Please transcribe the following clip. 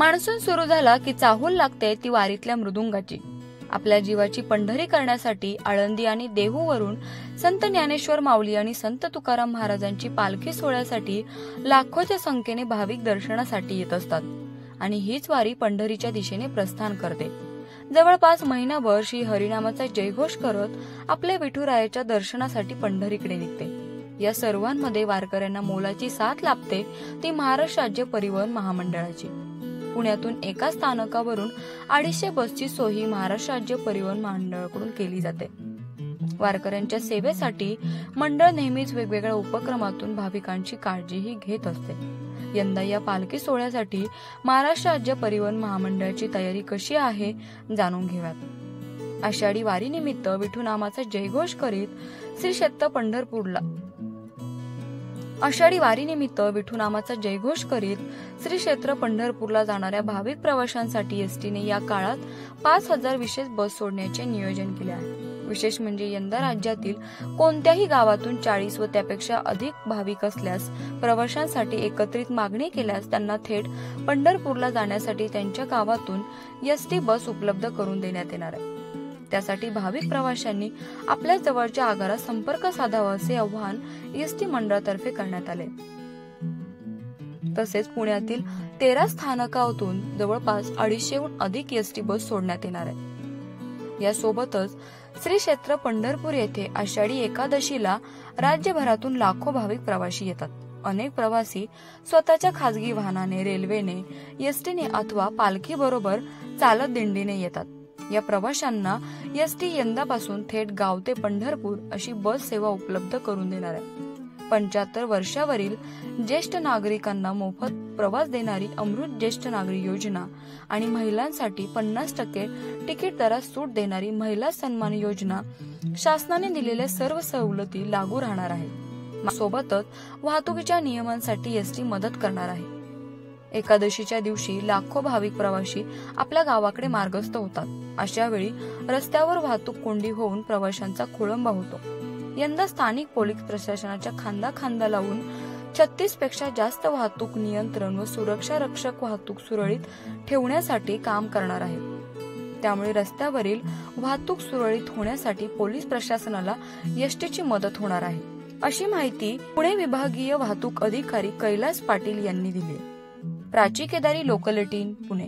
Monsoon सुरू झाला की चाहूल लागते ती वारीतल्या मृदुंगाची. आपल्या जीवाची पंढरी करण्यासाठी आळंदी आणि देहूवरून संत ज्ञानेश्वर माऊली आणि संत तुकाराम महाराजांची पालखी सोहळ्यासाठी लाखोच्या संख्येने भाविक दर्शनासाठी येत असतात आणि हीच वारी पंढरीच्या दिशेने प्रस्थान करते. जवळपास महिनाभर श्री हरिनामाचा जयघोष करत आपल्या विठुरायाच्या दर्शनासाठी पंढरीकडे निघते. या सर्वांमध्ये वारकऱ्यांना मोलाची साथ लाभते ती महाराष्ट्र राज्य परिवहन महामंडळाची. पुण्यातून एका स्थानकावरून अडीचशे बसची सोयी महाराष्ट्र राज्य परिवहन महामंडळाकडून केली जाते. वारकऱ्यांच्या सेवेसाठी मंडळ नेहमीच वेगवेगळ्या उपक्रमातून भाविकांची काळजीही घेत असते. यंदा या पालखी सोहळ्यासाठी महाराष्ट्र राज्य परिवहन महामंडळाची तयारी कशी आहे जाणून घेऊयात. आषाढी वारीनिमित्त विठू नामाचा जयघोष करीत श्री शेत्त पंढरपूरला आषाढी वारीनिमित्त विठू नामाचा जयघोष करीत श्री क्षेत्र पंढरपूरला जाणाऱ्या भाविक प्रवाशांसाठी एसटीने या काळात पाच हजार विशेष बस सोडण्याचे नियोजन केले आहे. विशेष म्हणजे यंदा राज्यातील कोणत्याही गावातून चाळीस व त्यापेक्षा अधिक भाविक असल्यास प्रवाशांसाठी एकत्रित मागणी केल्यास त्यांना थेट पंढरपूरला जाण्यासाठी त्यांच्या गावातून एसटी बस उपलब्ध करून देण्यात येणार आहे. त्यासाठी भाविक प्रवाशांनी आपल्या जवळच्या आगारात संपर्क साधावा असे आवाहन एसटी मंडळातर्फे करण्यात आले. तसेच पुण्यातील तेरा स्थानकातून जवळपास अडीचशेहून अधिक एसटी बस सोडण्यात येणार आहे यासोबतच श्री क्षेत्र पंढरपूर येथे आषाढी एकादशीला राज्यभरातून लाखो भाविक प्रवासी येतात. अनेक प्रवासी स्वतःच्या खासगी वाहनाने रेल्वेने एसटीने अथवा पालखी बरोबर चालत दिंडीने येतात. या प्रवाशांना एसटी यंदापासून थेट गाव ते पंढरपूर अशी बस सेवा उपलब्ध करून देणार आहे. पंच्याहत्तर वर्षावरील ज्येष्ठ नागरिकांना मोफत प्रवास देणारी अमृत ज्येष्ठ नागरिक योजना आणि महिलांसाठी पन्नास टक्के तिकीट दरात सूट देणारी महिला सन्मान योजना शासनाने दिलेल्या सर्व सवलती लागू राहणार आहे. सोबतच वाहतुकीच्या नियमांसाठी एसटी मदत करणार आहे. एकादशीच्या दिवशी लाखो भाविक प्रवाशी आपल्या गावाकडे मार्गस्थ होतात. अशा वेळी रस्त्यावर वाहतूक कोंडी होऊन प्रवाशांचा खोळंबा होतो. यंदा स्थानिक पोलीस प्रशासनाच्या खांदा खांदा लावून छत्तीसपेक्षा जास्त वाहतूक नियंत्रण व सुरक्षा रक्षक वाहतूक सुरळीत ठेवण्यासाठी काम करणार आहे त्यामुळे रस्त्यावरील वाहतूक सुरळीत होण्यासाठी पोलीस प्रशासनाला यष्टीची मदत होणार आहे. अशी माहिती पुणे विभागीय वाहतूक अधिकारी कैलास पाटील यांनी दिली प्राची केदारी लोकल एटीन पुणे.